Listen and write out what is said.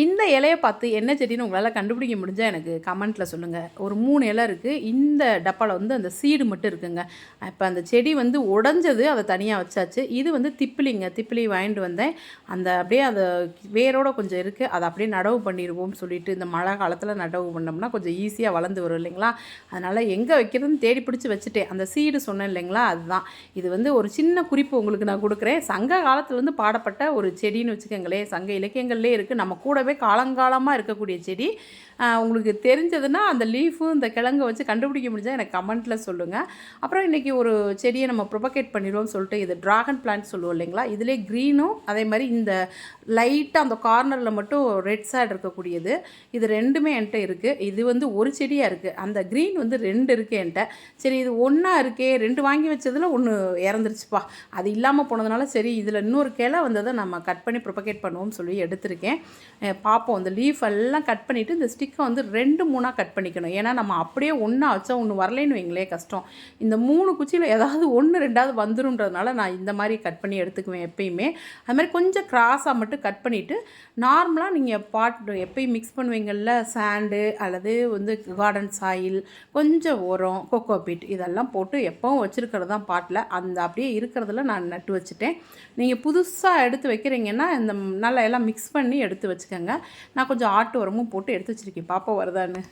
இந்த இலையை பார்த்து என்ன செடின்னு உங்களால் கண்டுபிடிக்க முடிஞ்சால் எனக்கு கமெண்ட்டில் சொல்லுங்கள் ஒரு மூணு இலை இருக்குது இந்த டப்பாவில் வந்து அந்த சீடு மட்டும் இருக்குங்க. இப்போ அந்த செடி வந்து உடஞ்சது அதை தனியாக வச்சாச்சு. இது வந்து திப்பிலிங்க. திப்பிலி வாங்கிட்டு வந்தேன். அந்த அப்படியே அதை வேரோட கொஞ்சம் இருக்குது அதை அப்படியே நடவு பண்ணிடுவோம்னு சொல்லிட்டு இந்த மழை காலத்தில் நடவு பண்ணோம்னா கொஞ்சம் ஈஸியாக வளர்ந்து வரும் இல்லைங்களா? அதனால் எங்கே வைக்கிறதுன்னு தேடி பிடிச்சி வச்சுட்டேன். அந்த சீடு சொன்னேன் இல்லைங்களா? அதுதான். இது வந்து ஒரு சின்ன குறிப்பு உங்களுக்கு நான் கொடுக்குறேன். சங்க காலத்துலேருந்து பாடப்பட்ட ஒரு செடின்னு வச்சுக்கோங்களேன். சங்க இலக்கியங்கள்லேயே இருக்குது நம்ம கூட கூடவே காலங்காலமாக இருக்கக்கூடிய செடி. உங்களுக்கு தெரிஞ்சதுன்னா அந்த லீஃபும் இந்த கிழங்கு வச்சு கண்டுபிடிக்க முடிஞ்சால் எனக்கு கமெண்ட்டில் சொல்லுங்கள் அப்புறம் இன்றைக்கி ஒரு செடியை நம்ம ப்ரொபகேட் பண்ணிடுவோம்னு சொல்லிட்டு இது ட்ராகன் பிளான்ட் சொல்லுவோம் இல்லைங்களா? இதிலே க்ரீனும் அதே மாதிரி இந்த லைட்டாக அந்த கார்னரில் மட்டும் ரெட் சைடு இருக்கக்கூடியது. இது ரெண்டுமே என்கிட்ட இருக்குது இது வந்து ஒரு செடியாக இருக்குது அந்த க்ரீன் வந்து ரெண்டு இருக்குது என்கிட்ட. சரி இது ஒன்றா இருக்கே ரெண்டு வாங்கி வச்சதில் ஒன்று இறந்துருச்சுப்பா. அது இல்லாமல் போனதுனால சரி இதில் இன்னொரு கிளை வந்ததை நம்ம கட் பண்ணி ப்ரொபகேட் பண்ணுவோம்னு சொல்லி எடுத்திருக்கேன். பார்ப்போம் இந்த லீஃப் எல்லாம் கட் பண்ணிவிட்டு இந்த ஸ்டிக்கை வந்து ரெண்டு மூணாக கட் பண்ணிக்கணும். ஏன்னா நம்ம அப்படியே ஒன்றா வச்சா ஒன்று வரலைன்னு வைங்களே கஷ்டம். இந்த மூணு குச்சியில் ஏதாவது ஒன்று ரெண்டாவது வந்துருன்றதுனால நான் இந்த மாதிரி கட் பண்ணி எடுத்துக்குவேன் எப்பயுமே. அது மாதிரி கொஞ்சம் கிராஸாக மட்டும் கட் பண்ணிவிட்டு நார்மலாக நீங்கள் பாட் எப்பயும் மிக்ஸ் பண்ணுவீங்கள்ல சாண்டு அல்லது வந்து கார்டன் சாயில் கொஞ்சம் உரம் கொக்கோ பீட் இதெல்லாம் போட்டு எப்பவும் வச்சுருக்கிறது தான் பாட்டில் அந்த அப்படியே இருக்கிறதுல நான் நட்டு வச்சுட்டேன். நீங்கள் புதுசாக எடுத்து வைக்கிறீங்கன்னா இந்த நல்லா எல்லாம் மிக்ஸ் பண்ணி எடுத்து வச்சுக்கோங்க. நான் கொஞ்சம் ஆட்டு உரமும் போட்டு எடுத்து வச்சுருக்கேன். பாப்பா வருதான்னு.